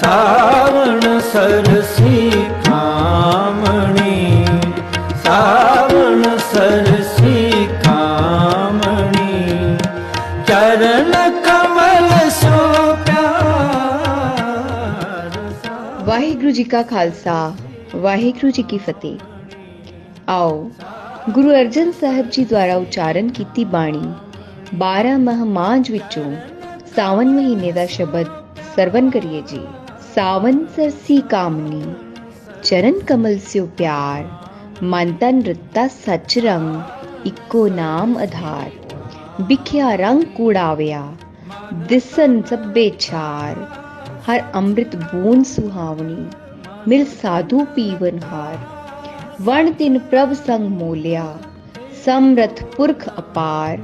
ਸਾਵਣ ਸਰਸੀ ਕਾਮਣੀ ਸਾਵਣ ਸਰਸੀ ਕਾਮਣੀ ਚਰਨ ਕਮਲ ਸੋ ਪਿਆਰ ਵਾਹਿਗੁਰੂ ਜੀ ਕਾ ਖਾਲਸਾ, ਵਾਹਿਗੁਰੂ ਜੀ ਕੀ ਫਤਿਹ। ਆਓ, ਗੁਰੂ ਅਰਜਨ ਸਾਹਿਬ ਜੀ ਦੁਆਰਾ ਉਚਾਰਨ ਕੀਤੀ ਬਾਣੀ 12 ਮਹਮਾਂਜ ਵਿੱਚੋਂ ਸਾਵਨ ਮਹੀਨੇ ਦਾ ਸ਼ਬਦ ਸਰਵਨ ਕਰੀਏ ਜੀ। ਸਾਵਨ ਸਰਸੀ ਕਾਮਨੀ ਚਰਨ ਕਮਲ ਸਿਓ ਪਿਆਰ ਮਨ ਤਨ ਰਤਾ ਸਚ ਰੰਗ ਇੱਕੋ ਨਾਮ ਆਧਾਰ ਵਿਖਿਆ ਰੰਗ ਕੂੜਾਵਿਆ ਦਿਸਨ ਸਭੇ ਛਾਰ ਹਰ ਅੰਮ੍ਰਿਤ ਬੂਨ ਸੁਹਾਵਣੀ ਮਿਲ ਸਾਧੂ ਪੀਵਨ ਹਾਰ ਵਣ ਤਿਨ ਪ੍ਰਭ ਸੰਗ ਮੋਲਿਆ ਸਮਰਥ ਪੁਰਖ ਅਪਾਰ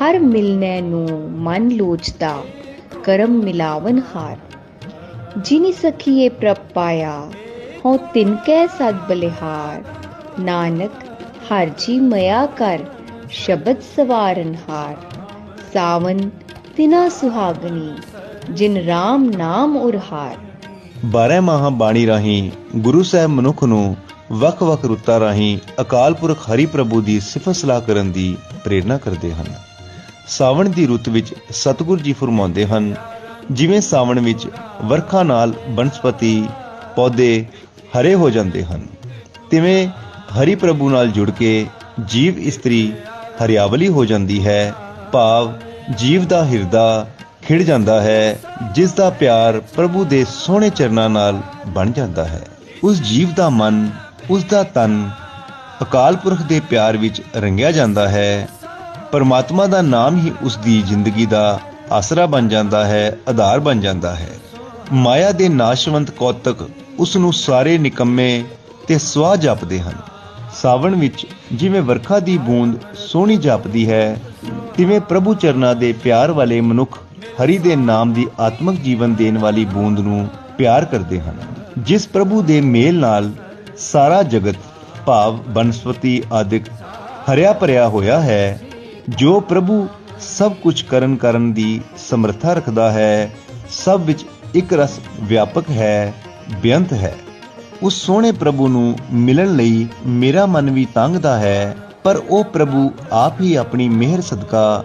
ਹਰ ਮਿਲਨੈ ਨੂੰ ਮਨ ਲੋਚਦਾ ਕਰਮ ਮਿਲਾਵਨ ਹਾਰ ਜਿਨੀ ਸਖੀਏ ਪ੍ਰਭ ਪਾਇਆ, ਹਉ ਤਿਨ ਕੈ ਸਦ ਬਲਿਹਾਰ। ਨਾਨਕ, ਹਰ ਜੀ ਮਇਆ ਕਰ, ਸ਼ਬਦ ਸਵਾਰਨ ਹਾਰ ਸਾਵਨ, ਤਿਨਾ ਸੁਹਾਗਣੀ ਜਿਨ RAM ਨਾਮ ਉਰਹਾਰ 12 ਮਾਹਾਂ ਬਾਣੀ ਰਾਹੀਂ ਗੁਰੂ ਸਾਹਿਬ ਮਨੁੱਖ ਨੂੰ ਵੱਖ-ਵੱਖ ਰੁੱਤਾਂ ਰਾਹੀਂ ਅਕਾਲ ਪੁਰਖ ਹਰੀ ਪ੍ਰਭੂ ਦੀ ਸਿਫਤ ਸਲਾਹ ਕਰਨ ਦੀ ਪ੍ਰੇਰਣਾ ਕਰਦੇ ਹਨ। ਸਾਵਣ ਦੀ ਰੁੱਤ ਵਿੱਚ ਸਤਿਗੁਰ ਜੀ ਫਰਮਾਉਂਦੇ ਹਨ ਜਿਵੇਂ ਸਾਵਣ ਵਿੱਚ ਵਰਖਾ ਨਾਲ ਬਨਸਪਤੀ ਪੌਦੇ ਹਰੇ ਹੋ ਜਾਂਦੇ ਹਨ, ਤਿਵੇਂ ਹਰੀ ਪ੍ਰਭੂ ਨਾਲ ਜੁੜ ਕੇ ਜੀਵ ਇਸਤਰੀ ਹਰਿਆਵਲੀ ਹੋ ਜਾਂਦੀ ਹੈ, ਭਾਵ ਜੀਵ ਦਾ ਹਿਰਦਾ ਖਿੜ ਜਾਂਦਾ ਹੈ, ਜਿਸ ਦਾ ਪਿਆਰ ਪ੍ਰਭੂ ਦੇ ਸੋਹਣੇ ਚਰਨਾਂ ਨਾਲ ਬਣ ਜਾਂਦਾ ਹੈ। ਉਸ ਜੀਵ ਦਾ ਮਨ, ਉਸ ਦਾ ਤਨ ਅਕਾਲ ਪੁਰਖ ਦੇ ਪਿਆਰ ਵਿੱਚ ਰੰਗਿਆ ਜਾਂਦਾ ਹੈ। ਪਰਮਾਤਮਾ ਦਾ ਨਾਮ ਹੀ ਉਸ ਦੀ ਜ਼ਿੰਦਗੀ ਦਾ ਆਸਰਾ ਬਣ ਜਾਂਦਾ ਹੈ, ਆਧਾਰ ਬਣ ਜਾਂਦਾ ਹੈ। ਮਾਇਆ ਦੇ ਨਾਸ਼ਵੰਤ ਕੌਤਕ ਉਸ ਨੂੰ ਸਾਰੇ ਨਿਕੰਮੇ ਤੇ ਸਵਾ ਜਪਦੇ ਹਨ। ਸਾਵਣ ਵਿੱਚ ਜਿਵੇਂ ਵਰਖਾ ਦੀ ਬੂੰਦ ਸੋਹਣੀ ਜਾਪਦੀ ਹੈ, ਤਿਵੇਂ ਪ੍ਰਭੂ ਚਰਨਾਂ ਦੇ ਪਿਆਰ ਵਾਲੇ ਮਨੁੱਖ ਹਰੀ ਦੇ ਨਾਮ ਦੀ ਆਤਮਿਕ ਜੀਵਨ ਦੇਣ ਵਾਲੀ ਬੂੰਦ ਨੂੰ ਪਿਆਰ ਕਰਦੇ ਹਨ। ਜਿਸ ਪ੍ਰਭੂ ਦੇ ਮੇਲ ਨਾਲ ਸਾਰਾ ਜਗਤ ਭਾਵ, ਬਨਸਪਤੀ ਆਦਿਕ ਹਰਿਆ ਭਰਿਆ ਹੋਇਆ ਹੈ, ਜੋ ਪ੍ਰਭੂ ਸਭ ਕੁਝ ਕਰਨ ਕਰਨ ਦੀ ਸਮਰੱਥਾ ਰੱਖਦਾ ਹੈ, ਸਭ ਵਿੱਚ ਇੱਕ ਰਸ ਵਿਆਪਕ ਹੈ, ਬੇਅੰਤ ਹੈ। ਉਸ ਸੋਹਣੇ ਪ੍ਰਭੂ ਨੂੰ ਮਿਲਣ ਲਈ ਮੇਰਾ ਮਨ ਵੀ ਤੰਗਦਾ ਹੈ, ਪਰ ਉਹ ਪ੍ਰਭੂ ਆਪ ਹੀ ਆਪਣੀ ਮਿਹਰ ਸਦਕਾ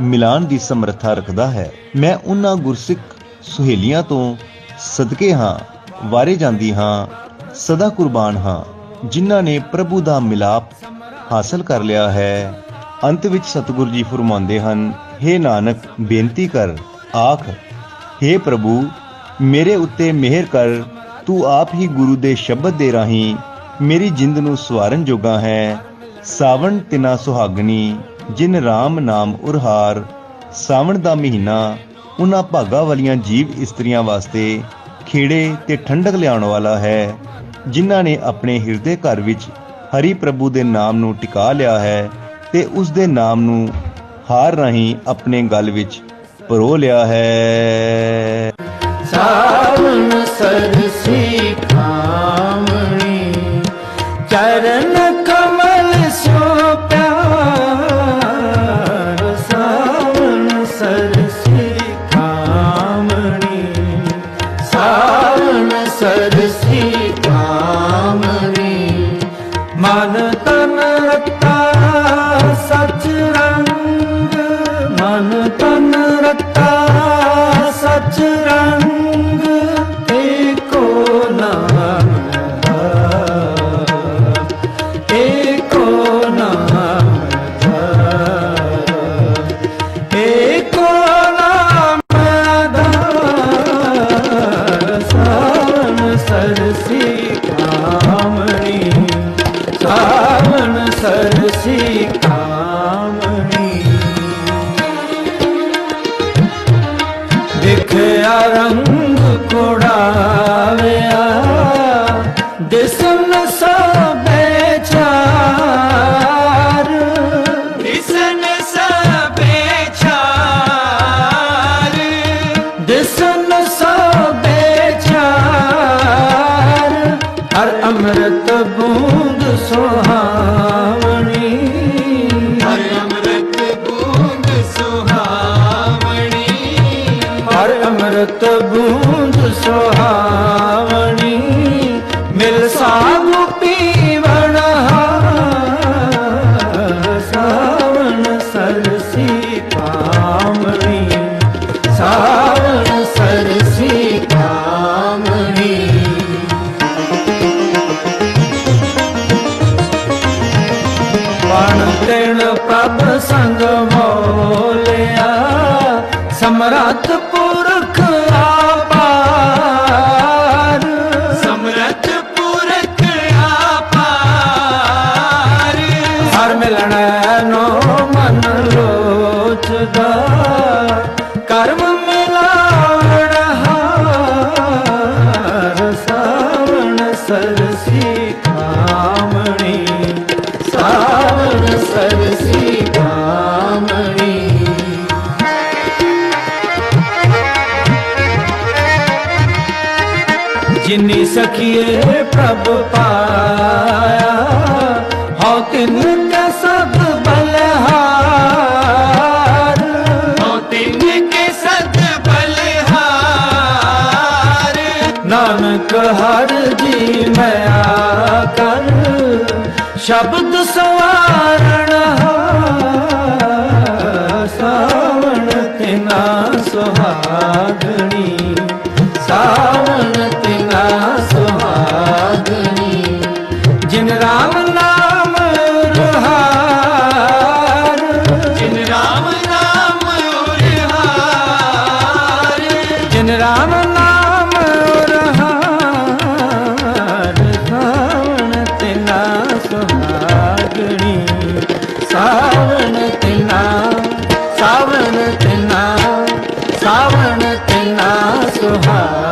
ਮਿਲਾਨ ਦੀ ਸਮਰੱਥਾ ਰੱਖਦਾ ਹੈ। ਮੈਂ ਉਹਨਾਂ ਗੁਰਸਿੱਖ ਸੁਹੇਲੀਆਂ ਤੋਂ ਸਦਕੇ ਹਾਂ, ਵਾਰੇ ਜਾਂਦੀ ਹਾਂ, ਸਦਾ ਕੁਰਬਾਨ ਹਾਂ, ਜਿਨ੍ਹਾਂ ਨੇ ਪ੍ਰਭੂ ਦਾ ਮਿਲਾਪ ਹਾਸਲ ਕਰ ਲਿਆ ਹੈ। ਅੰਤ ਵਿੱਚ ਸਤਿਗੁਰ ਜੀ ਫਰਮਾਉਂਦੇ ਹਨ हे ਨਾਨਕ, ਬੇਨਤੀ ਕਰ, ਆਖ हे ਪ੍ਰਭੂ, ਮੇਰੇ ਉੱਤੇ ਮਿਹਰ ਕਰ, ਤੂੰ ਆਪ ਹੀ ਗੁਰੂ ਦੇ ਸ਼ਬਦ ਦੇ ਰਾਹੀਂ ਮੇਰੀ ਜਿੰਦ ਨੂੰ ਸਵਾਰਨ ਜੋਗਾ ਹੈ। ਸਾਵਣ ਤਿਨਾ ਸੁਹਾਗਣੀ, ਜਿਨ RAM ਨਾਮ ਉਰਹਾਰ, ਸਾਵਣ ਦਾ ਮਹੀਨਾ ਉਹਨਾਂ ਭਾਗਾ ਵਾਲੀਆਂ ਜੀਵ ਇਸਤਰੀਆਂ ਵਾਸਤੇ ਖੇੜੇ ਤੇ ਠੰਡਕ ਲਿਆਉਣ ਵਾਲਾ ਹੈ, ਜਿਨ੍ਹਾਂ ਨੇ ਆਪਣੇ ਹਿਰਦੇ ਘਰ ਵਿੱਚ ਹਰੀ ਪ੍ਰਭੂ ਦੇ ਨਾਮ ਨੂੰ ਟਿਕਾ ਲਿਆ ਹੈ। ਤੇ ਉਸ ਦੇ ਨਾਮ ਨੂੰ ਹਾਰ ਰਾਹੀਂ ਆਪਣੇ ਗਲ ਵਿੱਚ ਪਰੋ ਲਿਆ ਹੈ। ਸਾਵਣ ਸਰਸੀ ਕਾਮਣੀ ਚਰਨ ਕਮਲ ਸੋ ਪਿਆਰ। ਸਾਵਣ ਸਰਸੀ ਕਾਮਣੀ ਸਾਵਣ ਸਰਸੀ ਕਾਮਣੀ ਮਨ ਤਨ ਸਾਵਣ ਸਰਸੀ ਕਾਮਣੀ ਸਾਵਣ ਸਰਸੀ ਕਾਮਣੀ। ਦੇਖਿਆ ਅੰਮ੍ਰਿਤ ਬੂੰਦ ਸੁਹਾਵਣੀ। ਹਰ ਅੰਮ੍ਰਿਤ ਬੂੰਦ ਸੁਹਾਵਣੀ। ਹਰ ਅੰਮ੍ਰਿਤ ਬੂੰਦ ਸੁਹਾਵਣੀ। ਪ੍ਰਭ ਸੰਗ ਮੋਲਿਆ ਸਮਰੱਥ ਪੁਰਖ ਆਪਾਰ। ਸਮਰਥ ਪੁਰਖ ਆਪਾਰ। ਹਰ ਮਿਲਣ ਨੋ ਜਿਨੀ ਪ੍ਰਭ ਪਾਇਆ ਹਉ ਤਿਨ ਕੈ ਸਭ ਬਲਹਾਰ ਹਉ ਤਿਨ ਕੇ ਸਦ ਬਲਹਾਰ ਨਾਨਕ ਹਰ ਜੀ ਮੈਂ ਕਰ ਸ਼ਬਦ ਸਵਾਰਣ सुहाना सुहाना